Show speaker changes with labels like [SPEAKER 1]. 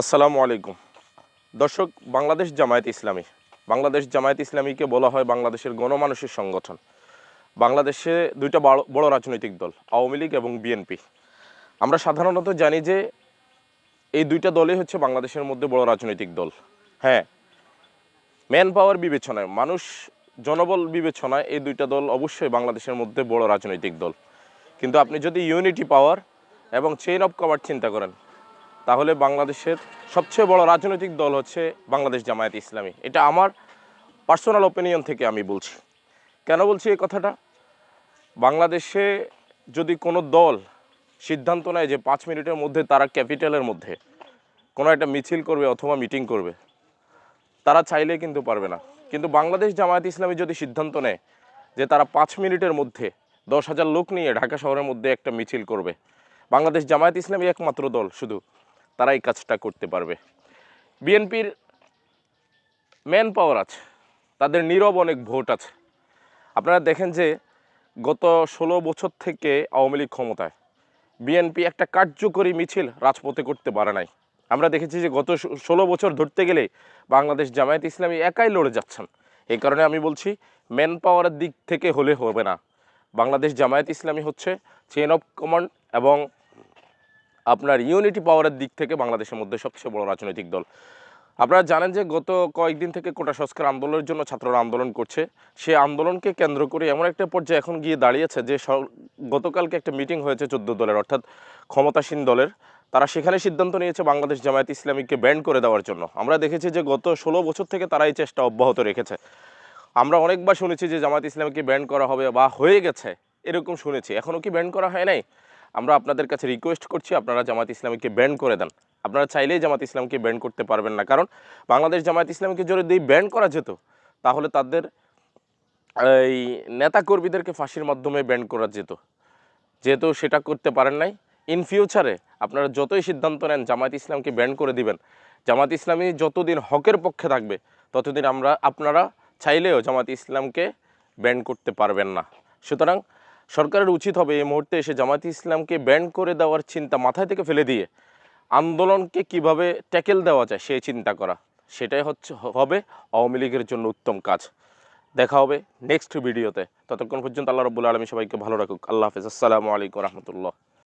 [SPEAKER 1] আসসালামু আলাইকুম। দর্শক, বাংলাদেশ জামায়াত ইসলামী। বাংলাদেশ জামায়াত ইসলামীকে বলা হয় বাংলাদেশের গণমানুষের সংগঠন। বাংলাদেশে দুইটা বড় রাজনৈতিক দল, আওয়ামী লীগ এবং বিএনপি। আমরা সাধারণত জানি যে এই দুইটা দলই হচ্ছে বাংলাদেশের মধ্যে বড় রাজনৈতিক দল। হ্যাঁ ম্যান পাওয়ার বিবেচনায়, মানুষ জনবল বিবেচনায় এই দুইটা দল অবশ্যই বাংলাদেশের মধ্যে বড় রাজনৈতিক দল। কিন্তু আপনি যদি ইউনিটি পাওয়ার এবং চেইন অফ কভার চিন্তা করেন তাহলে বাংলাদেশের সবচেয়ে বড় রাজনৈতিক দল হচ্ছে বাংলাদেশ জামায়াত ইসলামী। এটা আমার পার্সোনাল ওপিনিয়ন থেকে আমি বলছি। কেন বলছি এই কথাটা? বাংলাদেশে যদি কোনো দল সিদ্ধান্ত নেয় যে পাঁচ মিনিটের মধ্যে তারা ক্যাপিটালের মধ্যে কোনো একটা মিছিল করবে অথবা মিটিং করবে, তারা চাইলে কিন্তু পারবে না। কিন্তু বাংলাদেশ জামায়াত ইসলামী যদি সিদ্ধান্ত নেয় যে তারা পাঁচ মিনিটের মধ্যে দশ হাজার লোক নিয়ে ঢাকা শহরের মধ্যে একটা মিছিল করবে, বাংলাদেশ জামায়াত ইসলামী একমাত্র দল শুধু তারা এই কাজটা করতে পারবে। বিএনপির ম্যান পাওয়ার আছে, তাদের নীরব অনেক ভোট আছে। আপনারা দেখেন যে গত ষোলো বছর থেকে আওয়ামী লীগ ক্ষমতায়, বিএনপি একটা কার্যকরী মিছিল রাজপথে করতে পারে নাই। আমরা দেখেছি যে গত ষোলো বছর ধরতে গেলে বাংলাদেশ জামায়াত ইসলামী একাই লড়ে যাচ্ছেন। এই কারণে আমি বলছি ম্যান পাওয়ারের দিক থেকে হলে হবে না। বাংলাদেশ জামায়াত ইসলামী হচ্ছে চেন অফ কমান্ড এবং আপনার ইউনিটি পাওয়ারের দিক থেকে বাংলাদেশের মধ্যে সবচেয়ে বড় রাজনৈতিক দল। আপনারা জানেন যে গত কয়েকদিন থেকে কোটা সংস্কার আন্দোলনের জন্য ছাত্ররা আন্দোলন করছে। সে আন্দোলনকে কেন্দ্র করে এমন একটা পর্যায়ে এখন গিয়ে দাঁড়িয়েছে যে গতকালকে একটা মিটিং হয়েছে চোদ্দ দলের, অর্থাৎ ক্ষমতাসীন দলের। তারা সেখানে সিদ্ধান্ত নিয়েছে বাংলাদেশ জামায়াত ইসলামীকে ব্যান্ড করে দেওয়ার জন্য। আমরা দেখেছি যে গত ষোলো বছর থেকে তারা এই চেষ্টা অব্যাহত রেখেছে। আমরা অনেকবার শুনেছি যে জামায়াত ইসলামীকে ব্যান্ড করা হবে বা হয়ে গেছে, এরকম শুনেছি। এখনও কি ব্যান্ড করা হয় নাই? আমরা আপনাদের কাছে রিকোয়েস্ট করছি আপনারা জামাত ইসলামীকে ব্যান্ড করে দেন। আপনারা চাইলেই জামাত ইসলামকে ব্যান্ড করতে পারবেন না। কারণ বাংলাদেশ জামাত ইসলামীকে যদি ব্যান্ড করা যেত, তাহলে তাদের এই নেতাকর্মীদেরকে ফাঁসির মাধ্যমে ব্যান্ড করা যেত। যেহেতু সেটা করতে পারেন নাই। ইন ফিউচারে আপনারা যতই সিদ্ধান্ত নেন জামাত ইসলামকে ব্যান্ড করে দিবেন। জামাত ইসলামী যতদিন হকের পক্ষে থাকবে, ততদিন আমরা, আপনারা চাইলেও জামাত ইসলামকে ব্যান্ড করতে পারবেন না। সুতরাং সরকারের উচিত হবে এই মুহূর্তে এসে জামাত ইসলামকে ব্যান করে দেওয়ার চিন্তা মাথায় থেকে ফেলে দিয়ে আন্দোলনকে কীভাবে ট্যাকেল দেওয়া যায় সেই চিন্তা করা, সেটাই হচ্ছে, হবে আওয়ামী লীগের জন্য উত্তম কাজ। দেখা হবে নেক্সট ভিডিওতে ততক্ষণ পর্যন্ত আল্লাহ রবুল্লা আলমী সবাইকে ভালো রাখুক। আল্লাহ হাফিজ। আসসালামু আলাইকুম রহমতুল্লাহ।